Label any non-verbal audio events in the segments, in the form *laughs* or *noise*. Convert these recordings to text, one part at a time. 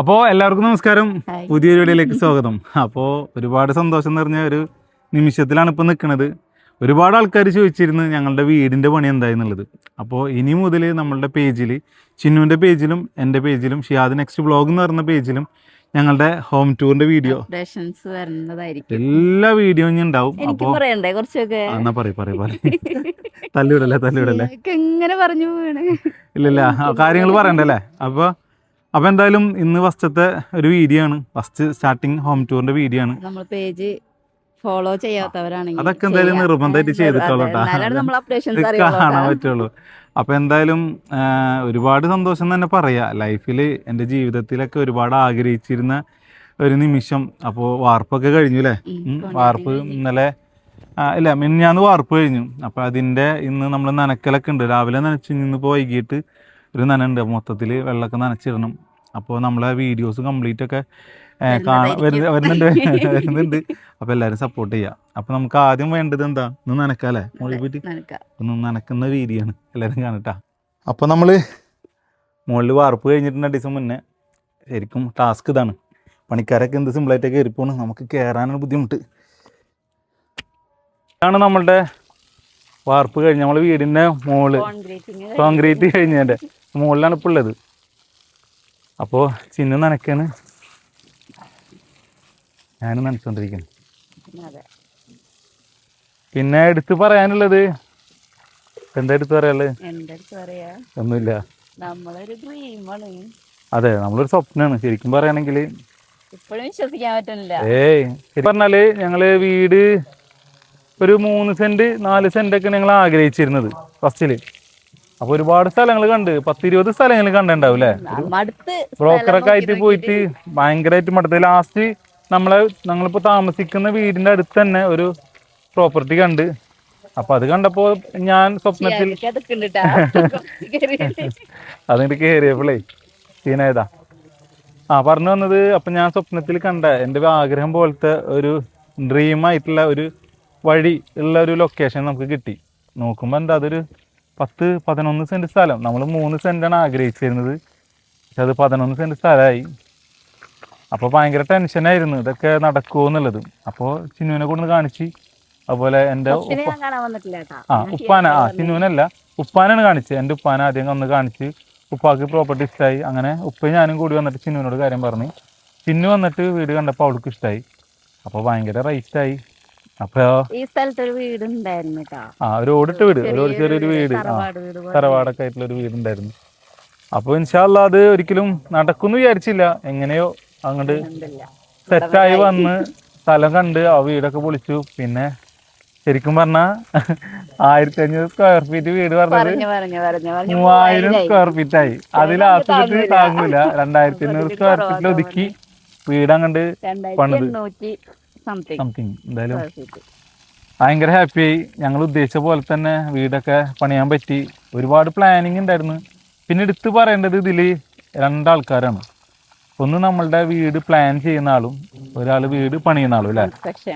അപ്പോൾ എല്ലാവർക്കും നമസ്കാരം. പുതിയ പുതിയൊരു വീഡിയോയിലേക്ക് സ്വാഗതം. അപ്പോ ഒരുപാട് സന്തോഷം നിറഞ്ഞ ഒരു നിമിഷത്തിലാണ് ഇപ്പൊ നിൽക്കുന്നത് ഒരുപാട് ആൾക്കാർ ചോദിച്ചിരുന്നു ഞങ്ങളുടെ വീടിന്റെ പണി എന്തായെന്നുള്ളത്. അപ്പോൾ ഇനി മുതൽ നമ്മളുടെ പേജിൽ ചിന്നുവിന്റെ പേജിലും എന്റെ പേജിലും ഷിയാദ് നെക്സ്റ്റ് ബ്ലോഗ് എന്ന് പറഞ്ഞ പേജിലും ഞങ്ങളുടെ ഹോം ടൂറിന്റെ വീഡിയോ. എല്ലാ വീഡിയോയും ഇനി ഉണ്ടാവും. അപ്പോ എന്നാ പറയും പറയും പറയും. തല്ലിവിടല്ലേ തല്ലിവിടല്ലേ പറഞ്ഞു ഇല്ലില്ല കാര്യങ്ങൾ പറയണ്ടല്ലേ? അപ്പോൾ അപ്പോൾ എന്തായാലും ഇന്ന് ഫസ്റ്റത്തെ ഒരു വീഡിയോ ആണ്. ഫസ്റ്റ് സ്റ്റാർട്ടിങ് ഹോം ടൂറിന്റെ വീഡിയോ ആണ്. നമ്മൾ പേജ് ഫോളോ ചെയ്യാത്തവരാണെങ്കിൽ അതൊക്കെ എന്തായാലും. നിർബന്ധമായിട്ട് ചെയ്തിട്ടുള്ളൂ കാണാൻ പറ്റുള്ളൂ. അപ്പോൾ എന്തായാലും ഒരുപാട് സന്തോഷം തന്നെ പറയാ. ലൈഫിൽ എന്റെ ജീവിതത്തിലൊക്കെ ഒരുപാട് ആഗ്രഹിച്ചിരുന്ന ഒരു നിമിഷം. അപ്പോൾ വാർപ്പൊക്കെ കഴിഞ്ഞു അല്ലേ വാർപ്പ് ഇന്നലെ ഇല്ല മിനിഞ്ഞാന്ന് വാർപ്പ് കഴിഞ്ഞു. അപ്പോൾ അതിന്റെ ഇന്ന് നമ്മൾ നനക്കലൊക്കെ ഉണ്ട്. രാവിലെ നനച്ചു ഇന്നിപ്പോൾ വൈകിട്ട് ഒരു നനയുണ്ട് മൊത്തത്തിൽ വെള്ളമൊക്കെ നനച്ചിടണം. അപ്പോൾ നമ്മളെ വീഡിയോസ് കംപ്ലീറ്റ് ഒക്കെ വരുന്നുണ്ട്. വരുന്നുണ്ട്. അപ്പോൾ എല്ലാവരും സപ്പോർട്ട് ചെയ്യാം. അപ്പോൾ നമുക്ക് ആദ്യം വേണ്ടത് എന്താ? ഒന്ന് നനക്കാല്ലേ മുകളിൽ പോയിട്ട്? ഒന്ന് നനക്കുന്ന രീതിയാണ്. എല്ലാവരും കാണട്ടാ. അപ്പോൾ നമ്മൾ മുകളിൽ വാർപ്പ് കഴിഞ്ഞിട്ടുണ്ട് ദിവസം മുന്നേ. ശരിക്കും ടാസ്ക് ഇതാണ്. പണിക്കാരൊക്കെ എന്ത് സിമ്പിളായിട്ട് കയറി പോണ്. നമുക്ക് കയറാനാണ് ബുദ്ധിമുട്ട്. ഇതാണ് നമ്മളുടെ വാർപ്പ് കഴിഞ്ഞ് നമ്മളെ വീടിന്റെ മുകളിൽ കോൺക്രീറ്റ് കഴിഞ്ഞതിന്റെ മുകളിലാണ് ഇപ്പോൾ ഉള്ളത്. അപ്പോൾ ചിന്ന നനക്കാണ്. ഞാനും നനച്ചുകൊണ്ടിരിക്കുന്നു പിന്നെ എടുത്തു പറയാനുള്ളത്. എന്താ എടുത്തു പറയാനുള്ളത്? ഒന്നുമില്ല. അതെ നമ്മളൊരു സ്വപ്നമാണ് ശരിക്കും പറയാണെങ്കിൽ ഇപ്പോഴും വിശ്വസിക്കാൻ പറ്റുന്നില്ല. ഏയ് പറഞ്ഞാൽ ഞങ്ങൾ വീട് ഒരു മൂന്ന് സെന്റ് നാല് സെന്റ് ഒക്കെ ഞങ്ങൾ ആഗ്രഹിച്ചിരുന്നത് ഫസ്റ്റിൽ. അപ്പൊ ഒരുപാട് സ്ഥലങ്ങൾ കണ്ട് പത്തിരുപത് സ്ഥലങ്ങൾ കണ്ടിട്ടുണ്ടാവും അല്ലേ ബ്രോക്കറൊക്കെ ആയിട്ട് പോയിട്ട് ഭയങ്കരമായിട്ട് മടുത്ത്. ലാസ്റ്റ് നമ്മളെ ഞങ്ങളിപ്പോ താമസിക്കുന്ന വീടിന്റെ അടുത്ത് തന്നെ ഒരു പ്രോപ്പർട്ടി കണ്ട്. അപ്പൊ അത് കണ്ടപ്പോ ഞാൻ സ്വപ്നത്തിൽ *laughs* അതിന്റെ കേറിയപ്പോളേ സീനായതാ. ആ പറഞ്ഞു വന്നത് അപ്പൊ ഞാൻ സ്വപ്നത്തിൽ കണ്ട എന്റെ ആഗ്രഹം പോലത്തെ ഒരു ഡ്രീം ആയിട്ടുള്ള ഒരു വഴി ഉള്ള ഒരു ലൊക്കേഷൻ നമുക്ക് കിട്ടി. നോക്കുമ്പോൾ എന്താ അതൊരു പത്ത് പതിനൊന്ന് സെന്റ് സ്ഥലം. നമ്മൾ മൂന്ന് സെന്റാണ് ആഗ്രഹിച്ചിരുന്നത്. പക്ഷെ അത് പതിനൊന്ന് സെന്റ് സ്ഥലമായി. അപ്പോൾ ഭയങ്കര ടെൻഷനായിരുന്നു ഇതൊക്കെ നടക്കുമോ എന്നുള്ളത്. അപ്പോൾ ചിന്നുവിനെ കൊണ്ട് കാണിച്ച്. അതുപോലെ എന്റെ ആ ഉപ്പാന ആ ചിന്നുവിനല്ല ഉപ്പാനാണ് കാണിച്ചത്. എന്റെ ഉപ്പാന ആദ്യം വന്ന് കാണിച്ച്. ഉപ്പാക്ക് പ്രോപ്പർട്ടി ഇഷ്ടമായി അങ്ങനെ ഉപ്പയും ഞാനും കൂടി വന്നിട്ട് ചിന്നുവിനോട് കാര്യം പറഞ്ഞു. ചിന്നു വന്നിട്ട് വീട് കണ്ടപ്പോൾ അവൾക്ക് ഇഷ്ടമായി അപ്പോൾ ഭയങ്കര റേറ്റായി അപ്പോൾ ഈ സ്ഥലത്ത് ഒരു ആ ഒരു ഓടിട്ട വീട് ഒരു ചെറിയൊരു വീട് ആ. തറവാടൊക്കെ ആയിട്ടുള്ള ഒരു വീടുണ്ടായിരുന്നു. അപ്പോൾ ഇൻഷാല്ല അത് ഒരിക്കലും നടക്കുന്നു വിചാരിച്ചില്ല. എങ്ങനെയോ അങ്ങോട്ട്. സെറ്റായി വന്ന് സ്ഥലം കണ്ട് ആ വീടൊക്കെ പൊളിച്ചു. പിന്നെ ശരിക്കും പറഞ്ഞാ ആയിരത്തി അഞ്ഞൂറ് സ്ക്വയർ ഫീറ്റ് വീട് പറഞ്ഞത് പറഞ്ഞു പറഞ്ഞു പറഞ്ഞു പറഞ്ഞു. മൂവായിരം സ്ക്വയർ ഫീറ്റ് ആയി. അതിൽ ആസ്വദിച്ച് താങ്ങൂല. രണ്ടായിരത്തി അഞ്ഞൂറ് സ്ക്വയർ ഫീറ്റിൽ ഒതുക്കി വീട് അങ്ങോട്ട് പണിത്. സംതിങ് എന്തായാലും ഭയങ്കര ഹാപ്പിയായി ഞങ്ങൾ ഉദ്ദേശിച്ച പോലെ തന്നെ വീടൊക്കെ പണിയാൻ പറ്റി. ഒരുപാട് പ്ലാനിങ് ഉണ്ടായിരുന്നു. പിന്നെ എടുത്തു പറയേണ്ടത് ഇതിൽ രണ്ടാൾക്കാരാണ്. ഒന്ന് നമ്മളുടെ വീട് പ്ലാൻ ചെയ്യുന്ന ആളും ഒരാൾ വീട് പണിയുന്ന ആളും അല്ലേ?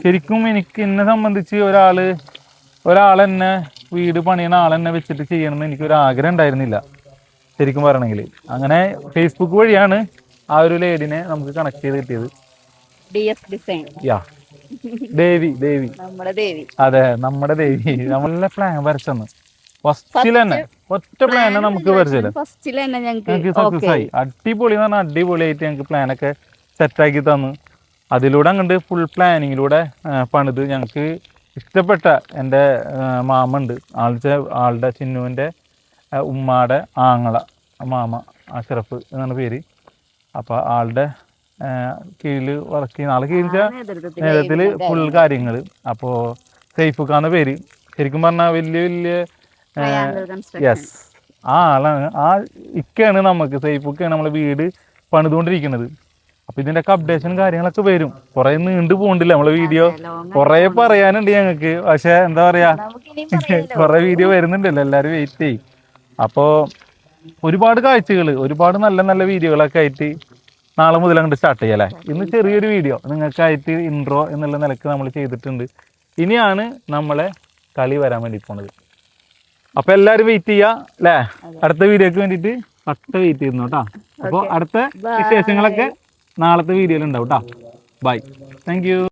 ശരിക്കും എനിക്ക് എന്നെ സംബന്ധിച്ച് ഒരാൾ ഒരാൾ ഒരാളെന്നെ വീട് പണിയുന്ന ആളെന്നെ വെച്ചിട്ട് ചെയ്യണമെന്ന് എനിക്ക് ഒരു ആഗ്രഹം ഉണ്ടായിരുന്നില്ല. ശരിക്കും പറയണമെങ്കിൽ അങ്ങനെ ഫേസ്ബുക്ക് വഴിയാണ് ആ ഒരു ലേഡിനെ നമുക്ക് കണക്ട് ചെയ്ത് കിട്ടിയത്. ഡിസൈൻ യാ ദേവി ദേവി. നമ്മുടെ ദേവി. അതെ നമ്മുടെ ദേവി. നമ്മളെ പ്ലാൻ വരച്ചെന്ന്. ഫസ്റ്റിൽ തന്നെ. ഒറ്റ പ്ലാൻ നമുക്ക് വരച്ചില്ല ഫസ്റ്റിൽ തന്നെ ഞങ്ങൾക്ക് സക്സസ് ആയി. അടിപൊളി എന്ന് പറഞ്ഞാൽ അടിപൊളിയായിട്ട് ഞങ്ങൾക്ക് പ്ലാനൊക്കെ സെറ്റാക്കി തന്നു. അതിലൂടെ അങ്ങോട്ട് ഫുൾ പ്ലാനിങ്ങിലൂടെ പണിത് ഞങ്ങൾക്ക് ഇഷ്ടപ്പെട്ട എന്റെ മാമുണ്ട്. ആളുടെ ആളുടെ ചിന്നുവിന്റെ ഉമ്മാടെ ആങ്ങള മാമ അഷറഫ് എന്നാണ് പേര്. അപ്പോൾ ആളുടെ കീഴിൽ വർക്ക് ചെയ്യുന്ന ആളെ. കീഴിൽ നേതൃത്വത്തിൽ ഫുൾ കാര്യങ്ങൾ അപ്പോൾ സൈഫുക്കാന്ന പേര്. ശരിക്കും പറഞ്ഞാൽ വലിയ വലിയ യെസ് ആ ആളാണ്. ആ ഇക്കയാണ് നമുക്ക് സേഫുക്കാണ് നമ്മളെ വീട് പണിതുകൊണ്ടിരിക്കുന്നത്. അപ്പൊ ഇതിന്റെ ഒക്കെ അപ്ഡേഷൻ കാര്യങ്ങളൊക്കെ വരും. കൊറേ നീണ്ടു പോകണ്ടില്ല നമ്മളെ വീഡിയോ? കൊറേ പറയാനുണ്ട് ഞങ്ങൾക്ക് പക്ഷെ എന്താ പറയാ കൊറേ വീഡിയോ വരുന്നുണ്ടല്ലോ എല്ലാരും വെയിറ്റ് ചെയ്യും. അപ്പോ ഒരുപാട് കാഴ്ചകൾ ഒരുപാട് നല്ല നല്ല വീഡിയോകളൊക്കെ ആയിട്ട് നാളെ മുതൽ അങ്ങോട്ട് സ്റ്റാർട്ട് ചെയ്യാം അല്ലേ? ഇന്ന് ചെറിയൊരു വീഡിയോ നിങ്ങൾക്കായിട്ട് ഇൻട്രോ എന്നുള്ള നിലയ്ക്ക് നമ്മൾ ചെയ്തിട്ടുണ്ട്. ഇനിയാണ് നമ്മളെ കളി വരാൻ വേണ്ടി പോണത്. അപ്പൊ എല്ലാരും വെയിറ്റ് ചെയ്യാ അല്ലേ? അടുത്ത വീഡിയോക്ക് വേണ്ടിയിട്ട് പട്ട വെയിറ്റ് ചെയ്യുന്നു കേട്ടോ. അപ്പോൾ അടുത്ത. വിശേഷങ്ങളൊക്കെ നാളത്തെ വീഡിയോയിൽ ഉണ്ടാവും കേട്ടോ. Bye thank you